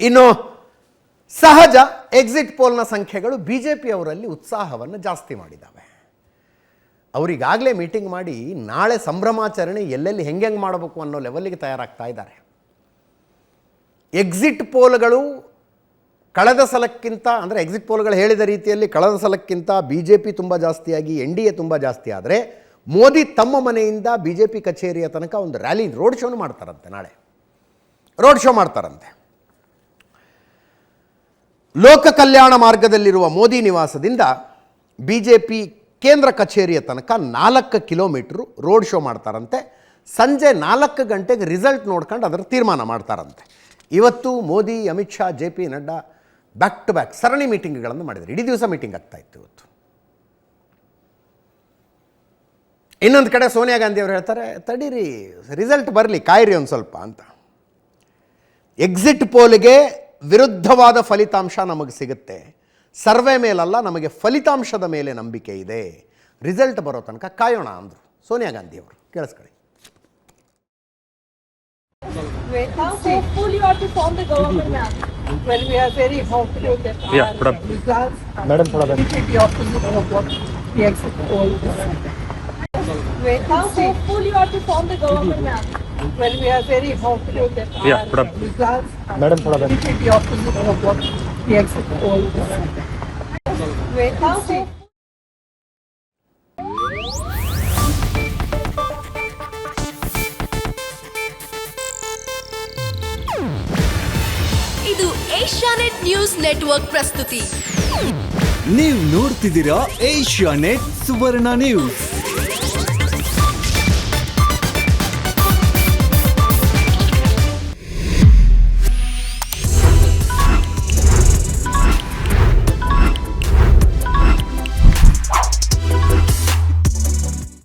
ಇನ್ನು ಸಹಜ ಎಕ್ಸಿಟ್ ಪೋಲ್ನ ಸಂಖ್ಯೆಗಳು ಬಿ ಜೆ ಪಿಯವರಲ್ಲಿ ಉತ್ಸಾಹವನ್ನು ಜಾಸ್ತಿ ಮಾಡಿದ್ದಾವೆ. ಅವರಿಗಾಗಲೇ ಮೀಟಿಂಗ್ ಮಾಡಿ ನಾಳೆ ಸಂಭ್ರಮಾಚರಣೆ ಎಲ್ಲೆಲ್ಲಿ ಹೆಂಗೆ ಮಾಡಬೇಕು ಅನ್ನೋ ಲೆವೆಲ್ಗೆ ತಯಾರಾಗ್ತಾ ಇದ್ದಾರೆ. ಎಕ್ಸಿಟ್ ಪೋಲ್ಗಳು ಕಳೆದ ಸಲಕ್ಕಿಂತ, ಅಂದರೆ ಎಕ್ಸಿಟ್ ಪೋಲ್ಗಳು ಹೇಳಿದ ರೀತಿಯಲ್ಲಿ ಕಳೆದ ಸಲಕ್ಕಿಂತ ಬಿ ಜೆ ಪಿ ತುಂಬ ಜಾಸ್ತಿಯಾಗಿ, ಎನ್ ಡಿ ಎ ತುಂಬ ಜಾಸ್ತಿ ಆದರೆ ಮೋದಿ ತಮ್ಮ ಮನೆಯಿಂದ ಬಿ ಜೆ ಪಿ ಕಚೇರಿಯ ತನಕ ಒಂದು ರ್ಯಾಲಿ ರೋಡ್ ಶೋನು ಮಾಡ್ತಾರಂತೆ ನಾಳೆ. ರೋಡ್ ಶೋ ಮಾಡ್ತಾರಂತೆ. ಲೋಕ ಕಲ್ಯಾಣ ಮಾರ್ಗದಲ್ಲಿರುವ ಮೋದಿ ನಿವಾಸದಿಂದ ಬಿ ಜೆ ಪಿ ಕೇಂದ್ರ ಕಚೇರಿಯ ತನಕ ನಾಲ್ಕು ಕಿಲೋಮೀಟ್ರು ರೋಡ್ ಶೋ ಮಾಡ್ತಾರಂತೆ. ಸಂಜೆ ನಾಲ್ಕು ಗಂಟೆಗೆ ರಿಸಲ್ಟ್ ನೋಡ್ಕೊಂಡು ಅದರ ತೀರ್ಮಾನ ಮಾಡ್ತಾರಂತೆ. ಇವತ್ತು Modi, Amit Shah, J P, Nadda back to back ಸರಣಿ ಮೀಟಿಂಗ್ಗಳನ್ನು ಮಾಡಿದರು ಇಡೀ ದಿವಸ ಮೀಟಿಂಗ್ ಆಗ್ತಾ ಇತ್ತು ಇವತ್ತು. ಇನ್ನೊಂದು ಕಡೆ ಸೋನಿಯಾ ಗಾಂಧಿ ಅವರು ಹೇಳ್ತಾರೆ, ತಡೀರಿ ರಿಸಲ್ಟ್ ಬರಲಿ, ಕಾಯಿರಿ ಒಂದು ಸ್ವಲ್ಪ ಅಂತ. ಎಕ್ಸಿಟ್ ಪೋಲ್ಗೆ ವಿರುದ್ಧವಾದ ಫಲಿತಾಂಶ ನಮಗೆ ಸಿಗುತ್ತೆ. ಸರ್ವೆ ಮೇಲಲ್ಲ, ನಮಗೆ ಫಲಿತಾಂಶದ ಮೇಲೆ ನಂಬಿಕೆ ಇದೆ. ರಿಸಲ್ಟ್ ಬರೋ ತನಕ ಕಾಯೋಣ ಅಂದರು. ಸೋನಿಯಾ ಗಾಂಧಿ ಅವರು ಕೇಳಿಸ್ಕೊಳ್ಳಿ hopeful you are to? Well we are ಇದು ಏಷಿಯನೆಟ್ ನ್ಯೂಸ್ ನೆಟ್ವರ್ಕ್ ಪ್ರಸ್ತುತಿ. ನ್ಯೂ ನೋಡ್ತಿದೀರಾ ಏಷಿಯನೆಟ್ ಸವರ್ಣಾ ನ್ಯೂಸ್.